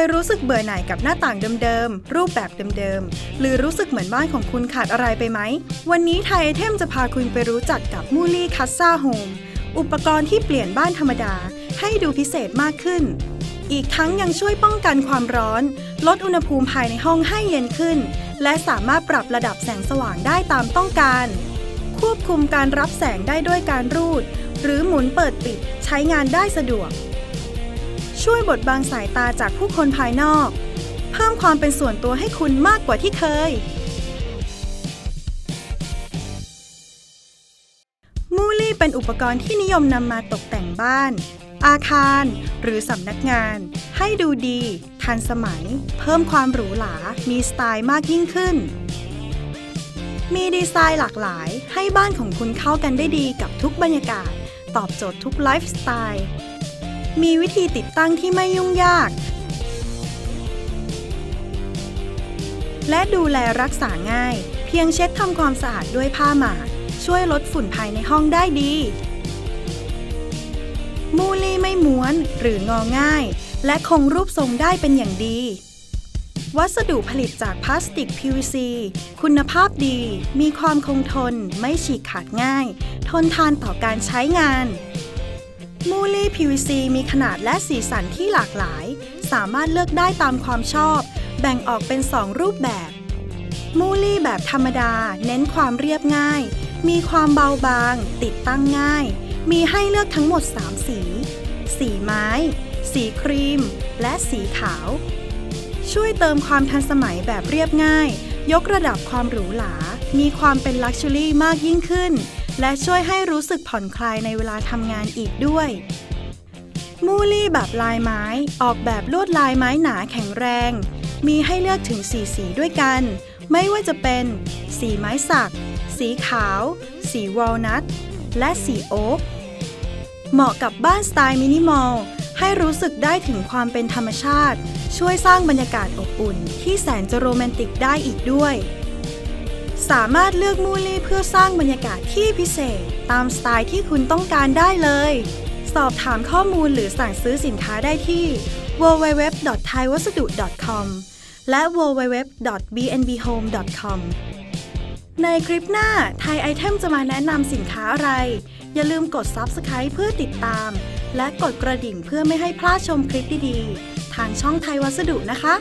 ยรู้สึกเบื่อหน่ายกับหน้าต่างเดิมๆ รูปแบบเดิมๆ หรือรู้สึกเหมือนบ้านของคุณขาดอะไรไปไหม วันนี้ไทยไอเทมจะพาคุณไปรู้จักกับมูลี่คัสซาโฮมอุปกรณ์ที่เปลี่ยนบ้านธรรมดาให้ดูพิเศษมากขึ้น อีกทั้งยังช่วยป้องกันความร้อน ลดอุณหภูมิภายในห้องให้เย็นขึ้น และสามารถปรับระดับแสงสว่างได้ตามต้องการ ควบคุมการรับแสงได้ด้วยการรูด หรือหมุนเปิดปิดใช้งานได้สะดวก ช่วยบดบังสายตาจากผู้คนภายนอก เพิ่มความเป็นส่วนตัวให้คุณมากกว่าที่เคย มูลี่เป็นอุปกรณ์ที่นิยมนำมาตกแต่งบ้าน อาคาร หรือสำนักงาน ให้ดูดี ทันสมัย เพิ่มความหรูหรา มีสไตล์มากยิ่งขึ้น มีดีไซน์หลากหลาย ให้บ้านของคุณเข้ากันได้ดีกับทุกบรรยากาศ ตอบโจทย์ทุกไลฟ์สไตล์ มีวิธีติดตั้งที่ไม่ยุ่งยาก และดูแลรักษาง่าย เพียงเช็ดทำความสะอาดด้วยผ้าหมาดช่วยลดฝุ่นภายในห้องได้ดี มูลี่ไม่ม้วนหรืององ่าย และคงรูปทรงได้เป็นอย่างดี วัสดุผลิตจากพลาสติก PVC คุณภาพดี มีความคงทน ไม่ฉีกขาดง่าย ทนทานต่อการใช้งาน มูลี่ PVC มีขนาดและสีสันที่หลากหลาย สามารถเลือกได้ตามความชอบ แบ่งออกเป็น 2 รูปแบบ มูลี่แบบธรรมดา เน้นความเรียบง่าย มีความเบาบาง ติดตั้งง่าย มีให้เลือกทั้งหมด 3 สี สีไม้ สีครีม และสีขาว ช่วยเติมความทันสมัยแบบเรียบง่าย ยกระดับความหรูหรา มีความเป็นลักชัวรี่มากยิ่งขึ้น และช่วยให้รู้สึกผ่อนคลายในเวลาทำงานอีกด้วย มูลี่แบบลายไม้ ออกแบบลวดลายไม้หนาแข็งแรง มีให้เลือกถึง4สีด้วยกัน ไม่ว่าจะเป็น สีไม้สัก สีขาว สีวอลนัท และสีโอ๊กเหมาะกับบ้านสไตล์มินิมอล ให้รู้สึกได้ถึงความเป็นธรรมชาติ ช่วยสร้างบรรยากาศอบอุ่น ที่แสนจะโรแมนติกได้อีกด้วย สามารถเลือกมูลี่เพื่อสร้างบรรยากาศที่พิเศษ ตามสไตล์ที่คุณต้องการได้เลย สอบถามข้อมูลหรือสั่งซื้อสินค้าได้ที่ www.thaiwasadu.com และ www.bnbhome.com ในคลิปหน้าไทยไอเทมจะมาแนะนำสินค้าอะไร อย่าลืมกด Subscribe เพื่อติดตาม และกดกระดิ่งเพื่อไม่ให้พลาดชมคลิปดีๆ ทางช่องไทยวัสดุนะคะ